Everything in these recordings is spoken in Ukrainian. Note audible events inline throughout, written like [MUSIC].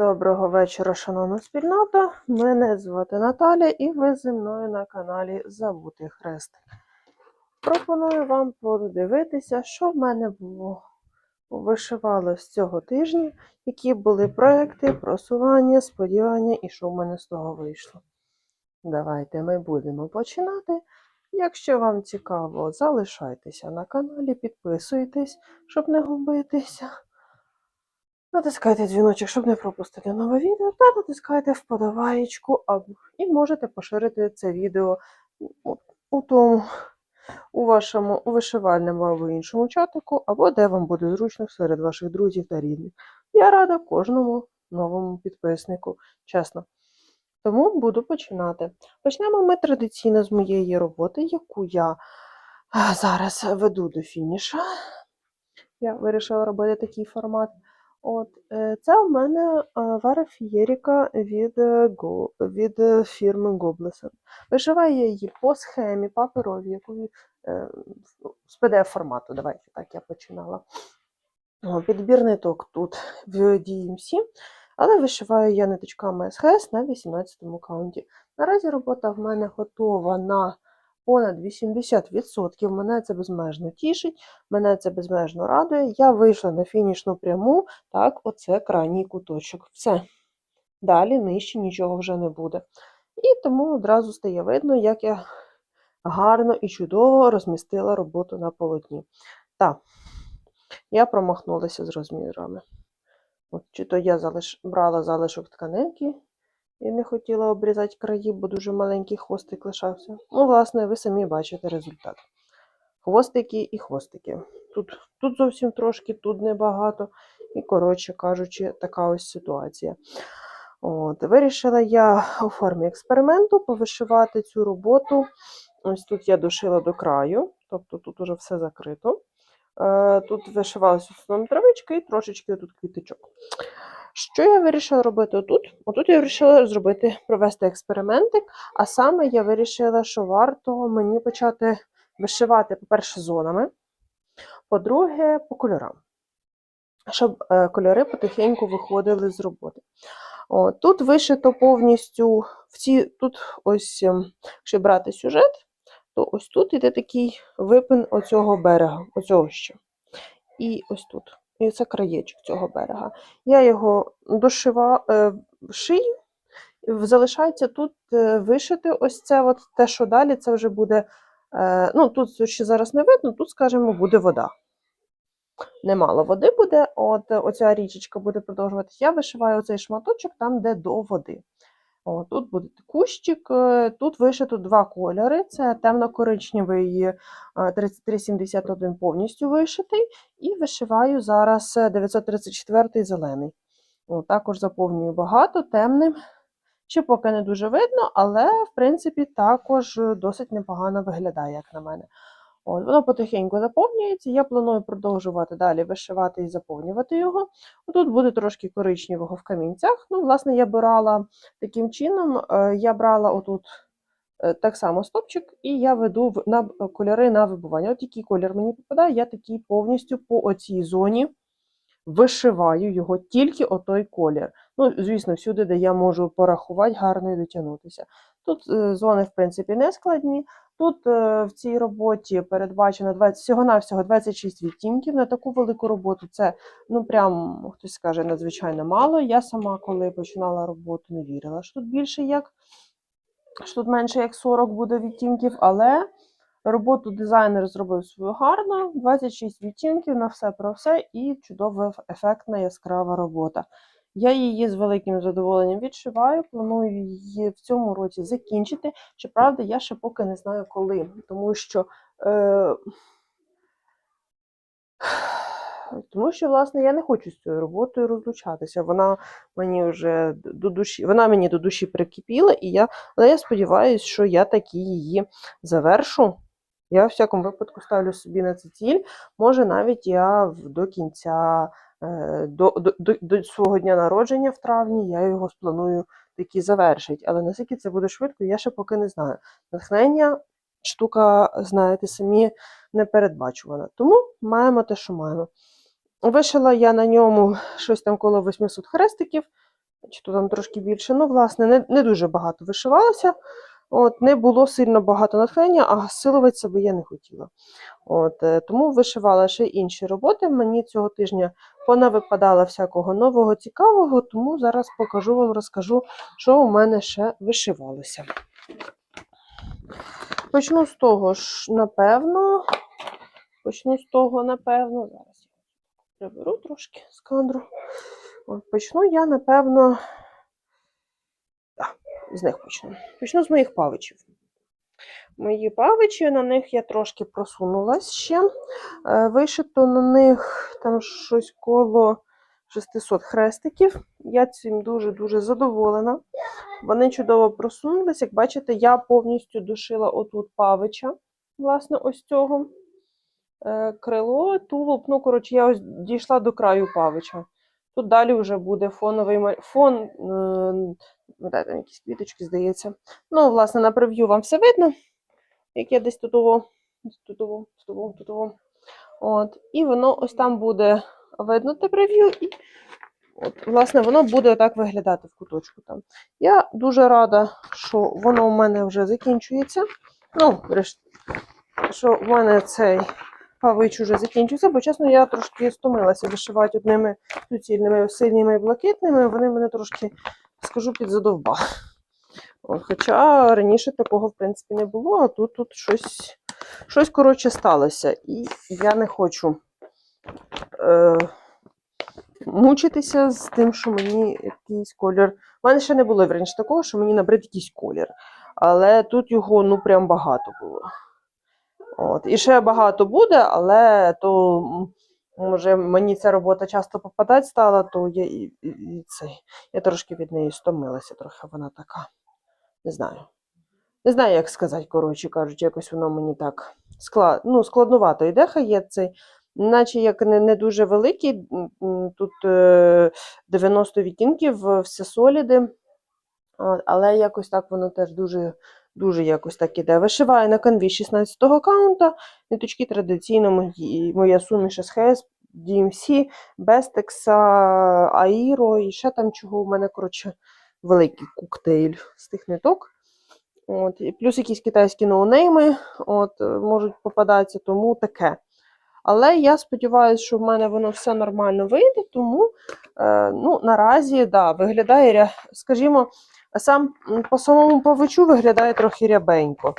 Доброго вечора, шановна спільнота. Мене звати Наталя і ви зі мною на каналі Забутий Хрестик. Пропоную вам подивитися, що в мене було вишивало з цього тижня, які були проекти, просування, сподівання і що в мене з того вийшло. Давайте ми будемо починати. Якщо вам цікаво, залишайтеся на каналі, підписуйтесь, щоб не губитися. Натискайте дзвіночок, щоб не пропустити нове відео, та натискайте вподобаєчку і можете поширити це відео у тому, у вашому у вишивальному або іншому чатику, або де вам буде зручно серед ваших друзів та рідних. Я рада кожному новому підписнику, чесно. Тому буду починати. Почнемо ми традиційно з моєї роботи, яку я зараз веду до фініша. Я вирішила робити такий формат. От, е, це у мене Вара Фієріка від, е, від е, фірми Гоблесен. Вишиваю я її по схемі паперовій, яку е, з PDF формату. Давайте так я починала. Підбір ниток тут в DMC, але вишиваю я ниточками СХС на 18 каунті. Наразі робота в мене готова на понад 80%. Мене це безмежно тішить, мене це безмежно радує. Я вийшла на фінішну пряму, так, оце крайній куточок. Все. Далі нижче нічого вже не буде. І тому одразу стає видно, як я гарно і чудово розмістила роботу на полотні. Так, я промахнулася з розмірами. От, чи то я залиш... брала залишок тканинки і не хотіла обрізати краї, бо дуже маленький хвостик лишався. Ну, власне, ви самі бачите результат. Хвостики і хвостики. Тут, тут зовсім трошки, тут небагато. І, коротше кажучи, така ось ситуація. От, вирішила я у формі експерименту повишивати цю роботу. Ось тут я дошила до краю, тобто тут уже все закрито. Е, Тут вишивалася основна травичка і трошечки тут квіточок. Що я вирішила робити отут? Отут я вирішила зробити, провести експериментик, а саме я вирішила, що варто мені почати вишивати, по-перше, зонами, по-друге, по кольорам, щоб е, кольори потихеньку виходили з роботи. О, тут вишито повністю в ці, тут ось, ем, якщо брати сюжет, то ось тут іде такий випин оцього берега, оцього ще. І ось тут. І це краєчок цього берега. Я його дошива, е, шию, залишається тут е, вишити ось це, от те, що далі, це вже буде. Е, ну, тут ще зараз не видно, тут, скажімо, буде вода. Немало води буде, от оця річечка буде продовжуватися. Я вишиваю оцей шматочок там, де до води. О, тут буде кущик, е, тут вишито два кольори: це темно-коричневий е, 3371 повністю вишитий, і вишиваю зараз е, 934 зелений. О, також заповнюю багато темним. Ще поки не дуже видно, але в принципі також е, досить непогано виглядає, як на мене. От, воно потихеньку заповнюється. Я планую продовжувати далі вишивати і заповнювати його. Тут буде трошки коричневого в камінцях. Ну, власне, я брала таким чином, е, я брала отут е, так само стопчик, і я веду на кольори на вибування. От який колір мені попадає, я такий повністю по оцій зоні вишиваю його тільки отой колір. Ну, звісно, всюди, де я можу порахувати, гарно і дотягнутися. Тут е, зони, в принципі, не складні. Тут е, в цій роботі передбачено 20, всього-навсього 26 відтінків. На таку велику роботу це, ну прям хтось скаже, надзвичайно мало. Я сама, коли починала роботу, не вірила, що тут більше як що тут менше як 40 буде відтінків, але роботу дизайнер зробив свою гарно, 26 відтінків на все про все і чудова ефектна яскрава робота. Я її з великим задоволенням відшиваю, планую її в цьому році закінчити. Щоправда, я ще поки не знаю коли, тому що. Е... Тому що, власне, я не хочу з цією роботою розлучатися. Вона мені вже до душі, вона мені до душі прикипіла, і я, але я сподіваюся, що я таки її завершу. Я, в всякому випадку, ставлю собі на це ціль. Може, навіть я до кінця, до, до, до, до свого дня народження в травні, я його спланую таки завершити. Але наскільки це буде швидко, я ще поки не знаю. Натхнення штука, знаєте, самі непередбачувана. Тому маємо те, що маємо. Вишила я на ньому щось там коло 800 хрестиків. чи то там трошки більше. Ну, власне, не, не дуже багато вишивалося. От, не було сильно багато натхнення, а силувати себе я не хотіла. От, е, тому вишивала ще інші роботи. Мені цього тижня понавипадало всякого нового цікавого, тому зараз покажу вам, розкажу, що у мене ще вишивалося. Почну з того ж, напевно. Почну з того, напевно. Зараз я приберу трошки з кадру. От, почну я, напевно. З них почну. Почну з моїх павичів. Мої павичі, на них я трошки просунулась ще. Е, Вишито на них там щось коло 600 хрестиків. Я цим дуже-дуже задоволена. Вони чудово просунулись. Як бачите, я повністю дошила отут павича, власне, ось цього. Е, Крило, тулуб, ну, коротше, я ось дійшла до краю павича. Тут далі вже буде фоновий фон, е, ну, де там якісь квіточки, здається. Ну, власне, на прев'ю вам все видно, як я десь тут того, тут того. От. І воно ось там буде видно те прев'ю, і от, власне, воно буде отак виглядати в куточку там. Я дуже рада, що воно у мене вже закінчується. Ну, решт, що в мене цей павич уже закінчився, бо чесно, я трошки стомилася вишивати одними суцільними, синіми і блакитними. Вони мене трошки, скажу, підзадовбали. Хоча раніше такого, в принципі, не було, а тут, тут щось, щось коротше сталося. І я не хочу е, мучитися з тим, що мені якийсь колір. У мене ще не було раніше такого, що мені набрид якийсь колір. Але тут його ну прям багато було. От. І ще багато буде, але то може мені ця робота часто попадати стала, то я і, і, і. Я трошки від неї стомилася, трохи вона така. Не знаю. Не знаю, як сказати, коротше кажучи, якось воно мені так склад... ну, складнувато йде є цей, наче як не, не дуже великий. Тут е, 90 відтінків, е, все соліди. Але якось так воно теж дуже, дуже якось так іде. Вишиваю на канві 16-го каунта. Ниточки традиційно мої, моя суміш SHS, DMC, Bestex, Airo і ще там чого у мене, коротше, великий коктейль з тих ниток. От, плюс якісь китайські ноунейми от, е, можуть попадатися, тому таке. Але я сподіваюся, що в мене воно все нормально вийде, тому е, ну, наразі да, виглядає, скажімо, сам по самому павичу виглядає трохи рябенько.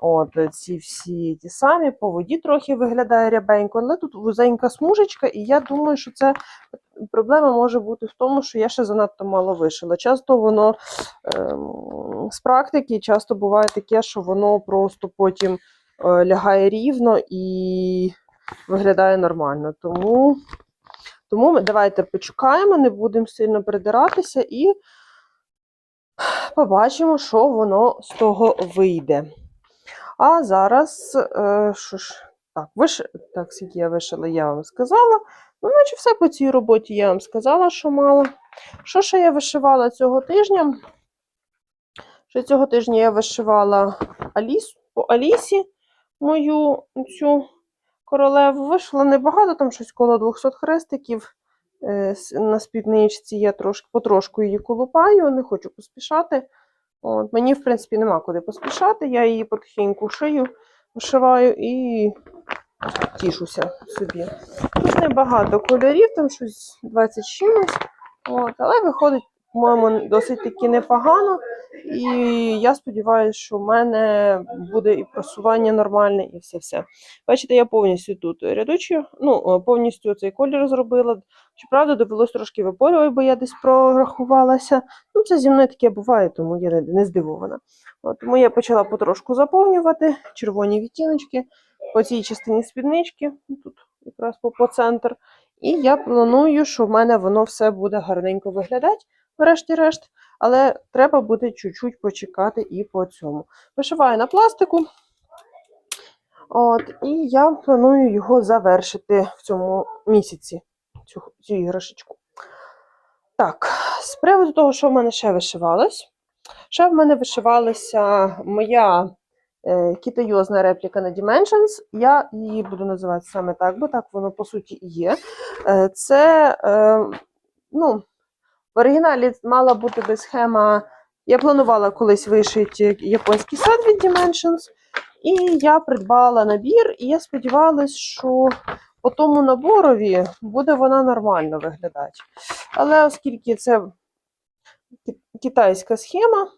От, ці всі ті самі, по воді трохи виглядає рябенько, але тут вузенька смужечка, і я думаю, що це проблема може бути в тому, що я ще занадто мало вишила. Часто воно ем, з практики часто буває таке, що воно просто потім е, лягає рівно і виглядає нормально. Тому, тому ми давайте почекаємо, не будемо сильно придиратися і побачимо, що воно з того вийде. А зараз, е, що ж, так, виш... так, скільки я вишила, я вам сказала. Ну, наче все по цій роботі я вам сказала, що мало. Що ще я вишивала цього тижня? Ще цього тижня я вишивала Алісу, по Алісі мою цю королеву. Вишила небагато, там щось коло 200 хрестиків. Е, На спідничці я трошки, потрошку її колупаю, не хочу поспішати. От, мені, в принципі, нема куди поспішати. Я її потихеньку шию, вишиваю і тішуся собі. Тут небагато кольорів, там щось 20 з чимось. От, але виходить, по-моєму, досить таки непогано. І я сподіваюся, що в мене буде і просування нормальне, і все-все. Бачите, я повністю тут рядочу, ну, повністю цей колір зробила. Щоправда, довелось трошки випорювати, бо я десь прорахувалася. Ну, це зі мною таке буває, тому я не, не здивована. От, тому я почала потрошку заповнювати червоні відтіночки по цій частині спіднички, ну, тут якраз по, по центр. І я планую, що в мене воно все буде гарненько виглядати, врешті-решт. Але треба буде чуть-чуть почекати і по цьому. Вишиваю на пластику. От, і я планую його завершити в цьому місяці, цю, цю іграшечку. Так, з приводу того, що в мене ще вишивалось. Ще в мене вишивалася моя е, китайозна репліка на Dimensions. Я її буду називати саме так, бо так воно по суті і є. Е, це, е, ну, В оригіналі мала бути би схема. Я планувала колись вишити японський сад від Dimensions, і я придбала набір, і я сподівалась, що по тому наборові буде вона нормально виглядати. Але оскільки це китайська схема,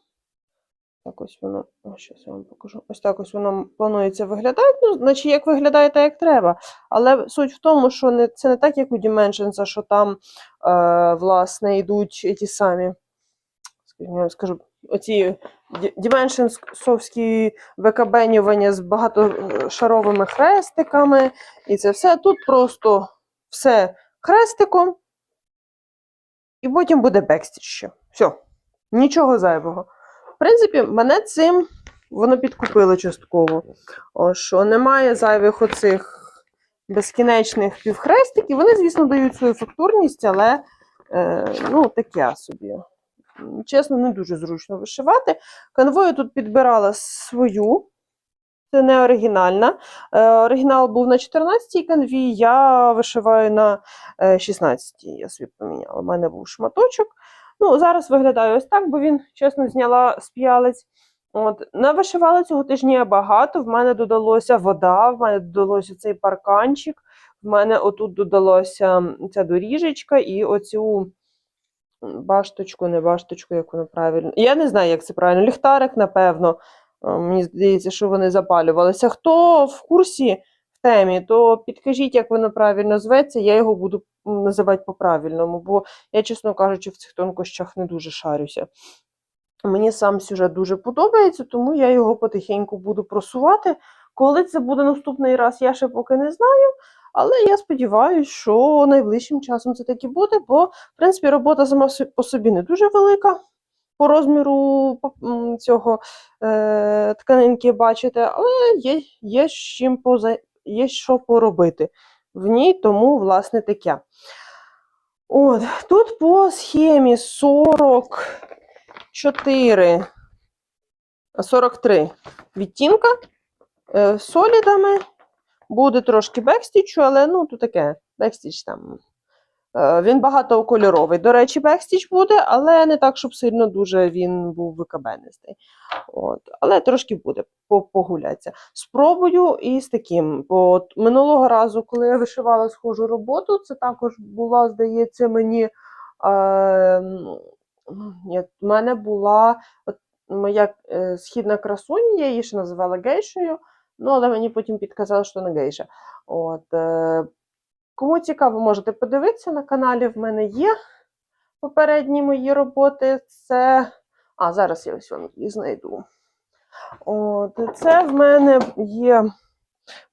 так ось воно, ось зараз я вам покажу. Ось так ось воно планується виглядати. Ну, значить, як виглядає, так як треба. Але суть в тому, що не, це не так, як у Dimensions, що там, е, власне, йдуть ті самі, скажімо, я скажу, оці Dimensionsовські викабенювання з багатошаровими хрестиками. І це все. Тут просто все хрестиком, і потім буде бекстіч ще. Все, нічого зайвого. Принципі, мене цим воно підкупило частково. О, що немає зайвих оцих безкінечних півхрестиків. Вони, звісно, дають свою фактурність, але е, ну, таке собі. Чесно, не дуже зручно вишивати. Канвою тут підбирала свою. Це не оригінальна. Е, оригінал був на 14-й канві, я вишиваю на е, 16-й. Я собі поміняла. У мене був шматочок. Ну, зараз виглядає ось так, бо він, чесно, зняла з п'ялиць. От, навишивала цього тижня багато. В мене додалося вода, в мене додалося цей парканчик, в мене отут додалося ця доріжечка і оцю башточку, не башточку, як воно правильно. Я не знаю, як це правильно. Ліхтарик, напевно. Е, Мені здається, що вони запалювалися. Хто в курсі темі, то підкажіть, як воно правильно зветься, я його буду називати по-правильному, бо я, чесно кажучи, в цих тонкощах не дуже шарюся. Мені сам сюжет дуже подобається, тому я його потихеньку буду просувати. Коли це буде наступний раз, я ще поки не знаю. Але я сподіваюся, що найближчим часом це таки буде, бо, в принципі, робота сама по собі не дуже велика. По розміру цього е, тканинки бачите, але є, є, з чим поза, є що поробити в ній, тому, власне, таке. От, тут по схемі 44, 43 відтінка е, солідами. Буде трошки бекстічу, але ну, тут таке. Бекстіч там. Е, Він багатокольоровий. До речі, бекстіч буде, але не так, щоб сильно дуже він був викабенистий. От. Але трошки буде по- погулятися. Спробую і з таким. От минулого разу, коли я вишивала схожу роботу, це також була, здається, мені. Е, в мене була от, моя е, східна красуня, я її ще називала гейшею. Ну, але мені потім підказали, що не гейша. От, е, кому цікаво, можете подивитися на каналі. В мене є попередні мої роботи. Це. А, зараз я ось вам їх знайду. От, це в мене є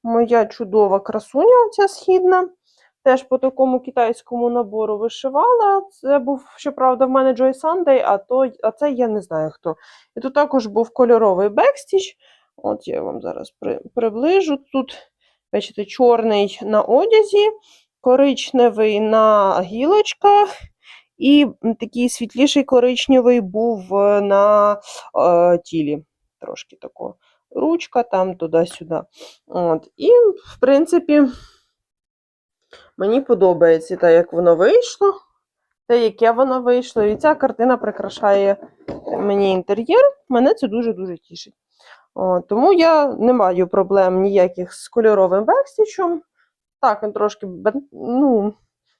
моя чудова красуня, ця східна. Теж по такому китайському набору вишивала. Це був, щоправда, в мене Joy Sunday, а, то, а це я не знаю хто. І тут також був кольоровий бекстіч. От я вам зараз при, приближу. Тут, бачите, чорний на одязі, коричневий на гілочках, і такий світліший коричневий був е, на е, тілі. Трошки тако. Ручка там туди-сюди. От. І, в принципі, мені подобається те, як воно вийшло, те, яке воно вийшло. І ця картина прикрашає мені інтер'єр. Мене це дуже-дуже тішить. О, тому я не маю проблем ніяких з кольоровим бекстічем. Так, він трошки ну,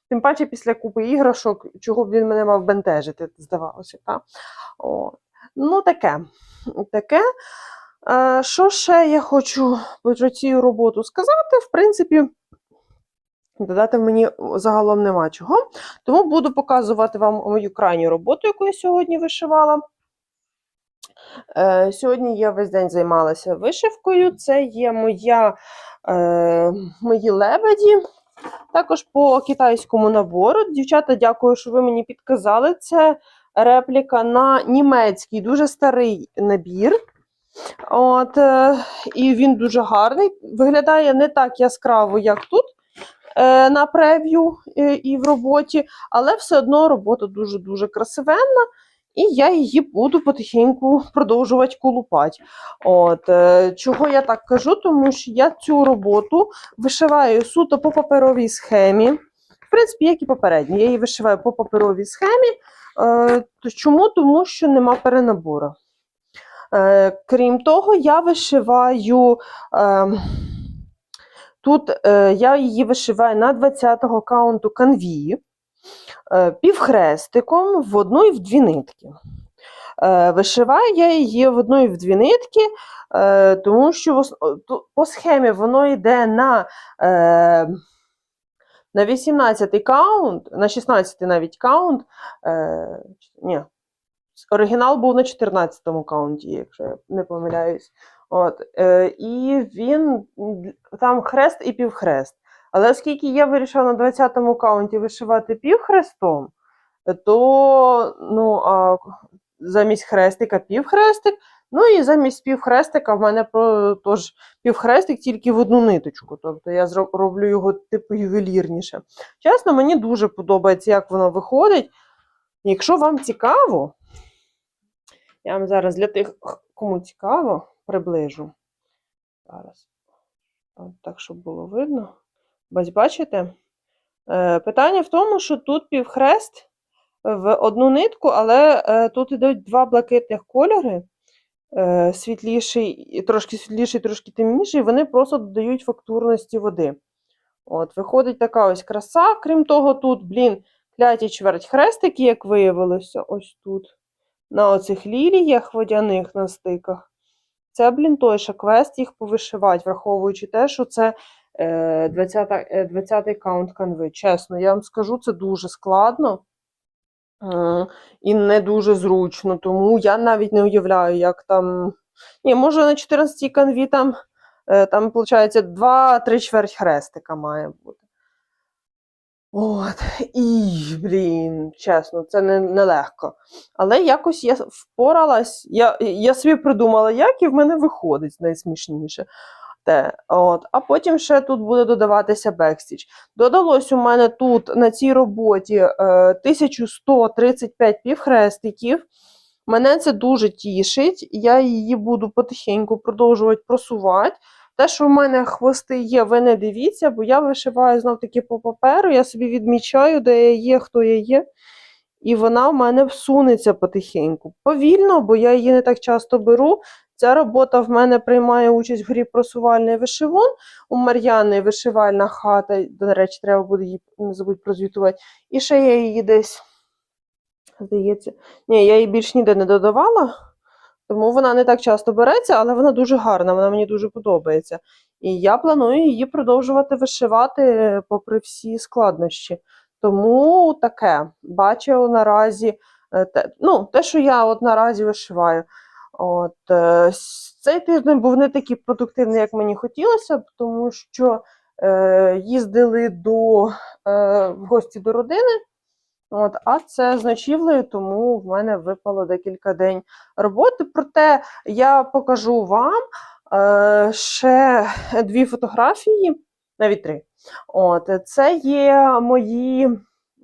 тим паче після купи іграшок, чого б він мене мав бентежити, здавалося. Так? О, ну, таке. таке. Е, що ще я хочу про цю роботу сказати? В принципі, додати мені загалом нема чого. Тому буду показувати вам мою крайню роботу, яку я сьогодні вишивала. Е, Сьогодні я весь день займалася вишивкою. Це є моя, е, мої лебеді. Також по китайському набору. Дівчата, дякую, що ви мені підказали. Це репліка на німецький, дуже старий набір. От, е, і він дуже гарний. Виглядає не так яскраво, як тут на прев'ю і в роботі, але все одно робота дуже-дуже красивенна. І я її буду потихеньку продовжувати колупати. От, е, чого я так кажу? Тому що я цю роботу вишиваю суто по паперовій схемі. В принципі, як і попередньо. Я її вишиваю по паперовій схемі, Е, чому? Тому що нема перенабору. Е, крім того, я вишиваю. Е, тут я її вишиваю на 20-го каунту канві е, півхрестиком в одну і в дві нитки. Е, вишиваю я її в одну і в дві нитки, е, тому що по схемі воно йде на. Е, на 18-й каунт, на 16-й навіть каунт. Е, ні, оригінал був на 14-му каунті, якщо я не помиляюсь. От, е, і він там хрест і півхрест. Але оскільки я вирішила на 20-му каунті вишивати півхрестом, то ну, а, замість хрестика півхрестик. Ну і замість півхрестика в мене тож півхрестик тільки в одну ниточку. Тобто я роблю його типу ювелірніше. Чесно, мені дуже подобається, як воно виходить. Якщо вам цікаво, я вам зараз для тих, кому цікаво, приближу. Зараз. Так, щоб було видно. Ось бачите? Е, питання в тому, що тут півхрест в одну нитку, але е, тут йдуть два блакитних кольори. е, Світліший, трошки світліший, трошки темніший, вони просто додають фактурності води. От, виходить така ось краса. Крім того, тут, блін, кляті чверть хрестики, як виявилося, ось тут. На оцих ліліях водяних на стиках. Це, блін, той ще квест їх повишивати, враховуючи те, що це е, 20, е, 20-й каунт канви. Чесно, я вам скажу, це дуже складно е, і не дуже зручно. Тому я навіть не уявляю, як там. Ні, може на 14-й канві там, там виходить, 2-3 чверть хрестика має бути. От, і, блін, чесно, це не, нелегко. Але якось я впоралась, я, я собі придумала, як і в мене виходить найсмішніше. Те, от. А потім ще тут буде додаватися бекстіч. Додалось у мене тут на цій роботі е, 1135 півхрестиків. Мене це дуже тішить. Я її буду потихеньку продовжувати просувати. Те, що в мене хвости є, ви не дивіться, бо я вишиваю знов таки по паперу, я собі відмічаю, де я є, хто я є. І вона в мене всунеться потихеньку. Повільно, бо я її не так часто беру. Ця робота в мене приймає участь в грі просувальний вишивон. У Мар'яни вишивальна хата. До речі, треба буде її не забудь прозвітувати. І ще я її десь, здається, ні, я її більш ніде не додавала. Тому вона не так часто береться, але вона дуже гарна, вона мені дуже подобається. І я планую її продовжувати вишивати попри всі складнощі. Тому таке бачу наразі е, те, ну, те, що я от наразі вишиваю. От, е, цей тиждень був не такий продуктивний, як мені хотілося тому що е, їздили до, е, в гості до родини. От, а це з ночівлею, тому в мене випало декілька день роботи. Проте я покажу вам е, ще дві фотографії, навіть три. От, це є мої.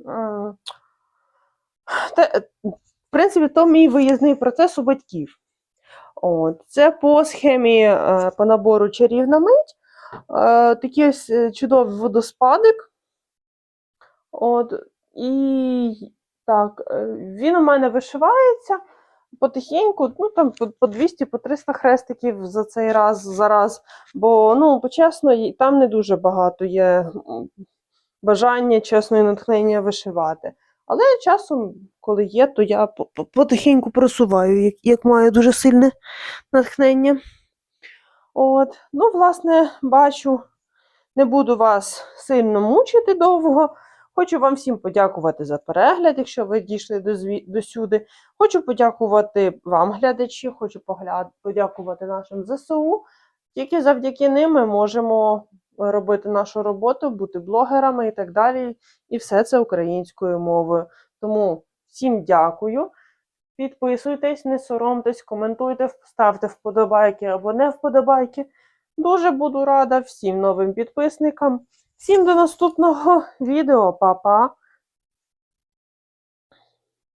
м, Те, в принципі, то мій виїзний процес у батьків. От, це по схемі е, по набору чарівна мить. Е, такий ось е, чудовий водоспадик. От, і так, він у мене вишивається потихеньку, ну там по- по 200, по 300 хрестиків за цей раз за раз. Бо, ну, почесно, там не дуже багато є бажання, чесно, і натхнення вишивати. Але часом, коли є, то я по- по- потихеньку просуваю, як, як маю дуже сильне натхнення. От, ну, власне, бачу, не буду вас сильно мучити довго. Хочу вам всім подякувати за перегляд, якщо ви дійшли до, зві... до сюди. Хочу подякувати вам, глядачі, хочу погля... подякувати нашим ЗСУ. Тільки завдяки ним ми можемо робити нашу роботу, бути блогерами і так далі. І все це українською мовою. Тому всім дякую. Підписуйтесь, не соромтесь, коментуйте, ставте вподобайки або не вподобайки. Дуже буду рада всім новим підписникам. Всім до наступного [LAUGHS] відео, Па-па!